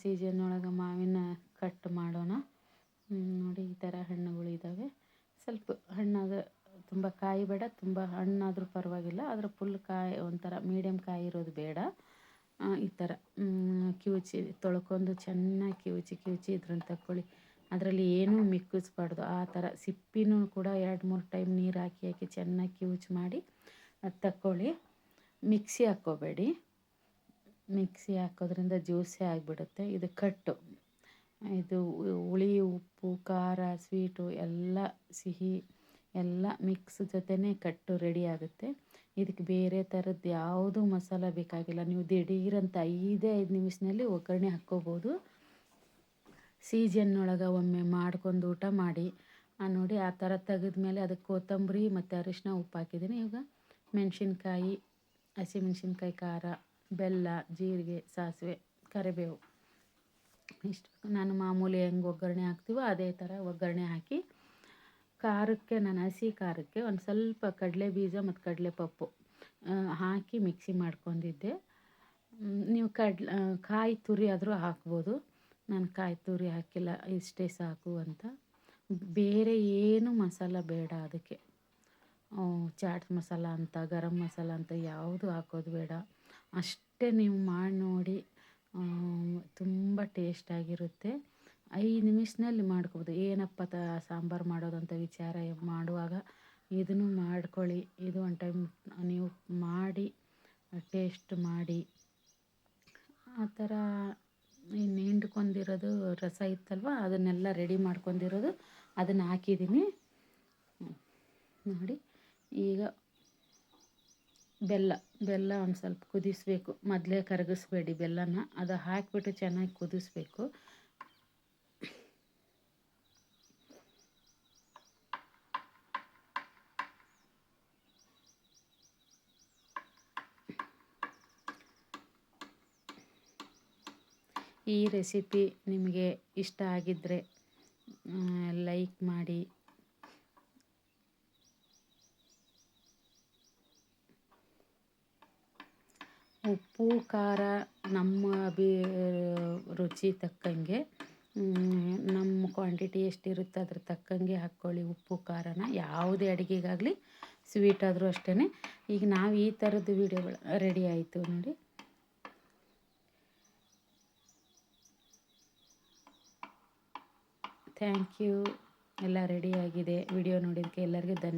Season ಒಳಗೆ ಮಾವಿನ cut ಮಾಡೋಣ. ನೋಡಿ ಈ ಥರ ಹಣ್ಣುಗಳು ಇದ್ದಾವೆ ಸ್ವಲ್ಪ ಹಣ್ಣಾದ ತುಂಬ ಕಾಯಿ ಬೇಡ, ತುಂಬ ಹಣ್ಣಾದರೂ ಪರವಾಗಿಲ್ಲ. ಆದರೆ ಫುಲ್ ಕಾಯಿ, ಒಂಥರ ಮೀಡಿಯಮ್ ಕಾಯಿ ಇರೋದು ಬೇಡ. ಈ ಥರ ಕಿವುಚಿ, ತೊಳ್ಕೊಂಡು ಚೆನ್ನಾಗಿ ಕಿವುಚಿ ಕಿವುಚಿ ಇದ್ರನ್ನ ತಕ್ಕೊಳ್ಳಿ. ಅದರಲ್ಲಿ ಏನೂ ಮಿಕ್ಕಿಸ್ಬಾರ್ದು. ಆ ಥರ ಸಿಪ್ಪಿನೂ ಕೂಡ ಎರಡು ಮೂರು ಟೈಮ್ ನೀರು ಹಾಕಿ ಹಾಕಿ ಚೆನ್ನಾಗಿ ಕಿವುಚಿ ಮಾಡಿ ಅದು ತಕ್ಕೊಳ್ಳಿ. ಮಿಕ್ಸಿ ಹಾಕ್ಕೋಬೇಡಿ. ಮಿಕ್ಸಿ ಹಾಕೋದ್ರಿಂದ ಜ್ಯೂಸೇ ಆಗಿಬಿಡುತ್ತೆ. ಇದು ಕಟ್ಟು. ಇದು ಹುಳಿ ಉಪ್ಪು, ಖಾರ, ಸ್ವೀಟು ಎಲ್ಲ ಸಿಹಿ ಎಲ್ಲ ಮಿಕ್ಸ್ ಜೊತೆನೇ ಕಟ್ಟು ರೆಡಿ ಆಗುತ್ತೆ. ಇದಕ್ಕೆ ಬೇರೆ ಥರದ್ದು ಯಾವುದೂ ಮಸಾಲ ಬೇಕಾಗಿಲ್ಲ. ನೀವು ದಿಢೀರಂತ ಐದೇ ಐದು ನಿಮಿಷದಲ್ಲಿ ಒಗ್ಗರಣೆ ಹಾಕ್ಕೋಬೋದು. ಸೀಜನ್ನೊಳಗೆ ಒಮ್ಮೆ ಮಾಡ್ಕೊಂಡು ಊಟ ಮಾಡಿ. ನೋಡಿ ಆ ಥರ ತೆಗೆದ್ಮೇಲೆ ಅದಕ್ಕೆ ಕೊತ್ತಂಬರಿ ಮತ್ತು ಅರಿಶಿನ ಉಪ್ಪು ಹಾಕಿದ್ದೀನಿ. ಈಗ ಮೆಣಸಿನ್ಕಾಯಿ, ಹಸಿಮೆಣ್ಸಿನ್ಕಾಯಿ, ಖಾರ ಬೆಲ್ಲ, ಜೀರಿಗೆ, ಸಾಸಿವೆ, ಕರಿಬೇವು. ಇಷ್ಟು. ನಾನು ಮಾಮೂಲಿ ಹೆಂಗೆ ಒಗ್ಗರಣೆ ಹಾಕ್ತೀವೋ ಅದೇ ಥರ ಒಗ್ಗರಣೆ ಹಾಕಿ ಖಾರಕ್ಕೆ, ನಾನು ಹಸಿ ಖಾರಕ್ಕೆ ಒಂದು ಸ್ವಲ್ಪ ಕಡಲೆ ಬೀಜ ಮತ್ತು ಕಡಲೆ ಪಪ್ಪು ಹಾಕಿ ಮಿಕ್ಸಿ ಮಾಡ್ಕೊಂಡಿದ್ದೆ. ನೀವು ಕಡ್ಲೆ ಕಾಯಿ ತುರಿ ಆದರೂ ಹಾಕ್ಬೋದು. ನಾನು ಕಾಯಿ ತುರಿ ಹಾಕಿಲ್ಲ, ಇಷ್ಟೇ ಸಾಕು ಅಂತ. ಬೇರೆ ಏನು ಮಸಾಲ ಬೇಡ ಅದಕ್ಕೆ. ಚಾಟ್ ಮಸಾಲ ಅಂತ, ಗರಂ ಮಸಾಲ ಅಂತ ಯಾವುದು ಹಾಕೋದು ಬೇಡ. ಅಷ್ಟೇ ನೀವು ಮಾಡಿ ನೋಡಿ ತುಂಬ ಟೇಸ್ಟಾಗಿರುತ್ತೆ ಐದು ನಿಮಿಷದಲ್ಲಿ ಮಾಡ್ಕೋಬೋದು. ಏನಪ್ಪ ತ, ಸಾಂಬಾರು ಮಾಡೋದಂತ ವಿಚಾರ ಮಾಡುವಾಗ ಇದನ್ನು ಮಾಡ್ಕೊಳ್ಳಿ. ಇದು ಒನ್ ಟೈಮ್ ನೀವು ಮಾಡಿ ಟೇಸ್ಟ್ ಮಾಡಿ. ಆ ಥರ ಇನ್ನು ರಸ ಇತ್ತಲ್ವ, ಅದನ್ನೆಲ್ಲ ರೆಡಿ ಮಾಡ್ಕೊಂಡಿರೋದು, ಅದನ್ನು ಹಾಕಿದ್ದೀನಿ. ನೋಡಿ. ಈಗ ಬೆಲ್ಲ ಬೆಲ್ಲ ಒಂದು ಸ್ವಲ್ಪ ಕುದಿಸಬೇಕು. ಮೊದಲೇ ಕರಗಿಸ್ಬೇಡಿ ಬೆಲ್ಲನ. ಅದು ಹಾಕಿಬಿಟ್ಟು ಚೆನ್ನಾಗಿ ಕುದಿಸ್ಬೇಕು. ಈ ರೆಸಿಪಿ ನಿಮಗೆ ಇಷ್ಟ ಆಗಿದ್ದರೆ ಲೈಕ್ ಮಾಡಿ. ಉಪ್ಪು, ಖಾರ ನಮ್ಮ ಅಭಿ, ರುಚಿ ತಕ್ಕಂಗೆ ನಮ್ಮ ಕ್ವಾಂಟಿಟಿ ಎಷ್ಟಿರುತ್ತೆ ಅದ್ರ ತಕ್ಕಂಗೆ ಹಾಕ್ಕೊಳ್ಳಿ ಉಪ್ಪು, ಖಾರನ. ಯಾವುದೇ ಅಡುಗೆಗಾಗಲಿ ಸ್ವೀಟ್ ಆದರೂ ಅಷ್ಟೇ ಈಗ ನಾವು ಈ ಥರದ್ದು ವೀಡಿಯೋಗಳು ರೆಡಿ ಆಯಿತು ನೋಡಿ. ಥ್ಯಾಂಕ್ ಯು ಎಲ್ಲ ರೆಡಿಯಾಗಿದೆ ವಿಡಿಯೋ ನೋಡಿದ್ದಕ್ಕೆ ಎಲ್ಲರಿಗೂ ಧನ್ಯವಾದ.